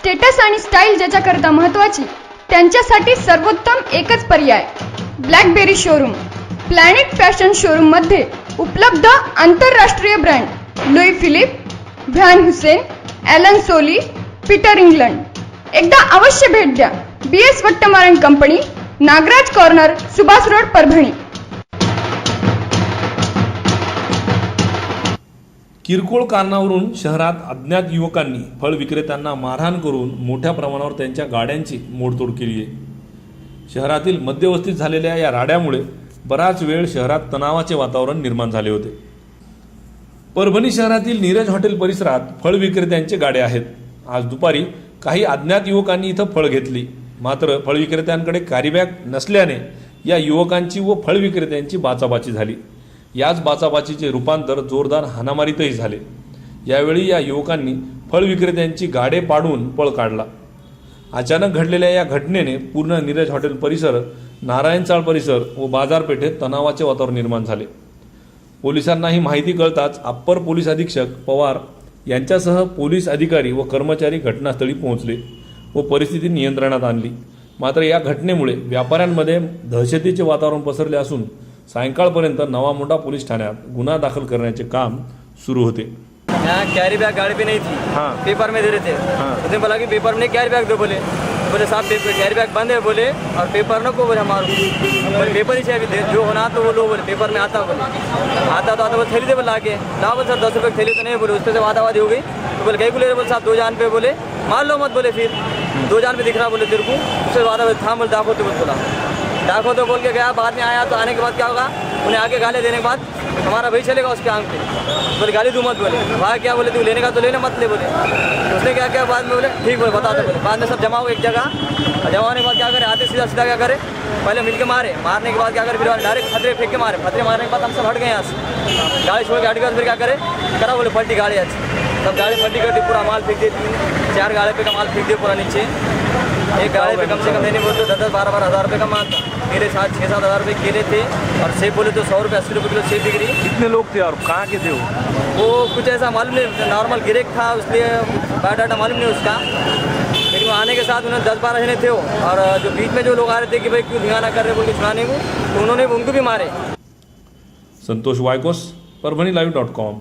Status आणि style ज्याच्याकरता महत्वाची त्यांच्यासाठी सर्वोत्तम एकच पर्याय ब्लॅकबेरी शोरूम. प्लॅनेट फॅशन शोरूममध्ये उपलब्ध आंतरराष्ट्रीय brand Louis Philippe Van Heusen Allen Solly Peter England. एकदा अवश्य भेट द्या. B S Vattamaran company Nagaraj corner Subhash road Parbhani. किरकोळ कारणावरून शहरात अज्ञात युवकांनी फळ विक्रेत्यांना मारहाण करून मोठ्या प्रमाणावर त्यांच्या गाड्यांची मोडतोड केली आहे. शहरातील मध्यवस्तीत झालेल्या या राड्यामुळे बराच वेळ शहरात तणावाचे वातावरण निर्माण झाले होते. परभणी शहरातील नीरज हॉटेल परिसरात फळ विक्रेत्यांचे गाडे आहेत. आज दुपारी काही अज्ञात युवकांनी इथं फळ घेतली. मात्र फळ विक्रेत्यांकडे कॅरीबॅग नसल्याने या युवकांची व फळ विक्रेत्यांची बाचाबाची झाली. याच बाचाबाचीचे रूपांतर जोरदार हाणामारीतही झाले. यावेळी या युवकांनी फळ विक्रेत्यांची गाडे पाडून पळ काढला. अचानक घडलेल्या या घटनेने पूर्ण नीरज हॉटेल परिसर नारायण चाळ परिसर व बाजारपेठेत तणावाचे वातावरण निर्माण झाले. पोलिसांना ही माहिती कळताच अप्पर पोलीस अधीक्षक पवार यांच्यासह पोलीस अधिकारी व कर्मचारी घटनास्थळी पोहोचले व परिस्थिती नियंत्रणात आणली. मात्र या घटनेमुळे व्यापाऱ्यांमध्ये दहशतीचे वातावरण पसरले असून सायंकाळपर्यंत नवा मोठा पोलीस ठाण्यात गुन्हा दाखल करण्याचे काम सुरू होते. यहाँ कैरी बैग गाड़ी पे नहीं थी हाँ। पेपर में दे रहे थे हाँ। उसने बोला कि पेपर में कैरी बैग दो बोले. बोले साहब पेपर कैरी बैग बंद है बोले. और पेपर न को बोले हमारे. बोले पेपर ही चाहिए दे जो होना तो वो लो बोले. पेपर में आता बोले. आता तो आता बोले थैली दे बोले आके ना बोले सर दस रुपये थैली तो नहीं बोले. उससे से वादावादी हो गई. तो बोले कहीं को ले रहे बोले साहब दो जान पे बोले. मार लो मत बोले फिर. दो जान पे दिख रहा बोले तेरे को. उससे वादा था बोले दाखो तो बोले। दाखो तो बोल के गया, बाद में आया तो आने के बाद क्या होगा? उन्हें आगे गाली देने के बाद हमारा भाई चलेगा उसके आँख पे। बोले, गाली तू मत बोले। भाई क्या बोले, तू लेने का तो लेने मत ले बोले। उसने क्या किया, बाद में बोले, ठीक बोले, बता दो बोले। बाद में सब जमा हो एक जगह। जमा होने के बाद क्या करे, आते सीधा सीधा क्या करे, पहले मिल के मारे। मारने के बाद क्या करे, फिर डायरेक्ट खतरे फेंक के मारे। खतरे मारने के बाद हम सब हट गए यहाँ से। गाड़ी छोड़ के हट गए, फिर क्या करे, करा बोले, पलटी गाड़ी आज। तब गाड़ी कर दी पूरा माल फेंक दी तीन चार गाड़ी पे का माल फेंक दिया पूरा नीचे। एक गाड़ी पे कम से कम देने बोलते दस दस बारह बारह हज़ार रुपये का माल था। मेरे साथ छः सात हज़ार रुपये केले थे और सेब बोले तो सौ रुपये अस्सी रुपये किलो सेब बिक रही। कितने लोग थे और कहाँ के थे वो? वो कुछ ऐसा मालूम नहीं नॉर्मल गिरेक था इसलिए बायोडाटा मालूम नहीं उसका। लेकिन वो आने के साथ उन्हें दस बारह जने थे वो और जो बीच में जो लोग आ रहे थे कि भाई क्यों धिंगाना कर रहे बोल के छुड़ाने को तो उन्होंने उनको भी मारे। Santosh Vaykos Parbhani live dot com